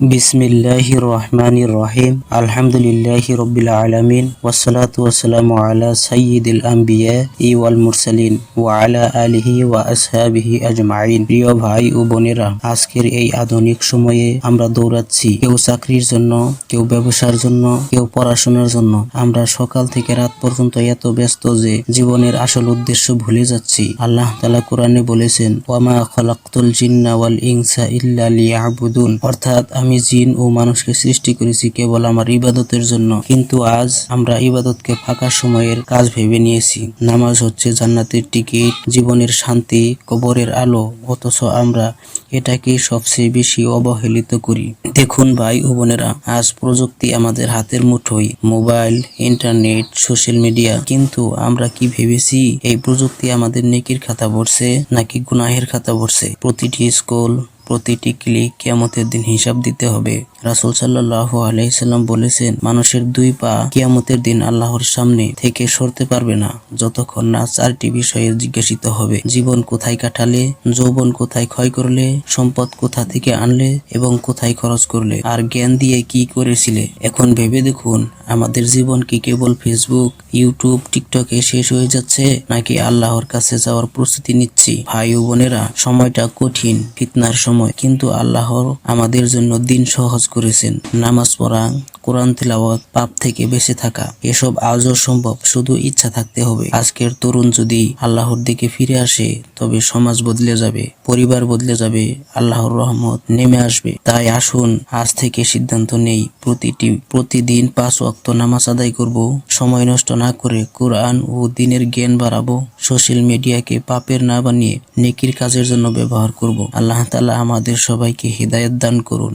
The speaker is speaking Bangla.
বিসমিল্লাহির রহমানির রহিম আলহামদুলিল্লাহি রব্বিল আলামিন। ওয়াসসালাতু ওয়াসসালামু আলা সাইয়্যিদিল আম্বিয়া ওয়াল মুরসালিন ওয়া আলা আলিহি ওয়া আসহাবিহি আজমাইন। প্রিয় ভাই ও বোনেরা, আজকের এই আধুনিক সময়ে আমরা দৌড়াচ্ছি। কেউ চাকরির জন্য, কেউ ব্যবসার জন্য, কেউ পড়াশোনার জন্য। আমরা সকাল থেকে রাত পর্যন্ত এত ব্যস্ত যে জীবনের আসল উদ্দেশ্য ভুলে যাচ্ছি। আল্লাহ তাআলা কোরআনে বলেছেন ওয়ামা খালাকতুল জিন্না ওয়াল ইনসা ইল্লা লিয়াবুদুন। অর্থাৎ আমি জিন ও মানুষকে সৃষ্টি করেছি কেবল আমার ইবাদতের জন্য। কিন্তু আজ আমরা ইবাদতকে ফাঁকা সময়ের কাজ ভেবে নিয়েছি। নামাজ হচ্ছে জান্নাতের টিকিট, জীবনের শান্তি, কবরের আলো। অথচ আমরা এটাকে সবচেয়ে বেশি অবহেলিত করি। দেখুন ভাই ও বোনেরা, আজ প্রযুক্তি আমাদের হাতের মুঠোয়। Mobile, internet, social media. কিন্তু আমরা কি ভেবেছি, এই প্রযুক্তি আমাদের নেকির খাতা ভরছে নাকি গুনাহের খাতা ভরছে? প্রতিটি স্কুল প্রতিটি ক্লিক কেয়ামতের দিন হিসাব দিতে হবে। রাসুল সাল্লাহ আলাইসাল্লাম বলেছেন, মানুষের দুই পা কিয়ামতের দিন আল্লাহর সামনে থেকে সরতে পারবে না, যতক্ষণ না চারটি বিষয়ে জিজ্ঞাসিত হবে। জীবন কোথায় কাটালে, যৌবন কোথায় ক্ষয় করলে, সম্পদ কোথা থেকে আনলে এবং কোথায় খরচ করলে, আর জ্ঞান দিয়ে কি করেছিলে। এখন ভেবে দেখুন, আমাদের জীবন কি কেবল ফেসবুক ইউটিউব টিকটকে শেষ হয়ে যাচ্ছে, নাকি আল্লাহর কাছে যাওয়ার প্রস্তুতি নিচ্ছি? ভাই ও বোনেরা, সময়টা কঠিন, ফিতনার সময়, কিন্তু আল্লাহর আমাদের জন্য দিন সহজ করেছেন। নামাজ পড়া, কোরআন তিলাওয়াত, পাপ থেকে বেঁচে থাকা, এসব আজও সম্ভব, শুধু ইচ্ছা থাকতে হবে। আজকের তরুণ যদি আল্লাহর দিকে ফিরে আসে, তবে সমাজ বদলে যাবে, পরিবার বদলে যাবে, আল্লাহর রহমত নেমে আসবে। তাই আসুন, আজ থেকে সিদ্ধান্ত নেই, প্রতিটি, প্রতিদিন পাঁচ ওয়াক্ত নামাজ আদায় করব, সময় নষ্ট না করে কোরআন ও দিনের জ্ঞান বাড়াবো, সোশ্যাল মিডিয়াকে পাপের না বানিয়ে নেকির কাজের জন্য ব্যবহার করব। আল্লাহ তালা আমাদের সবাইকে হৃদায়ত দান করুন।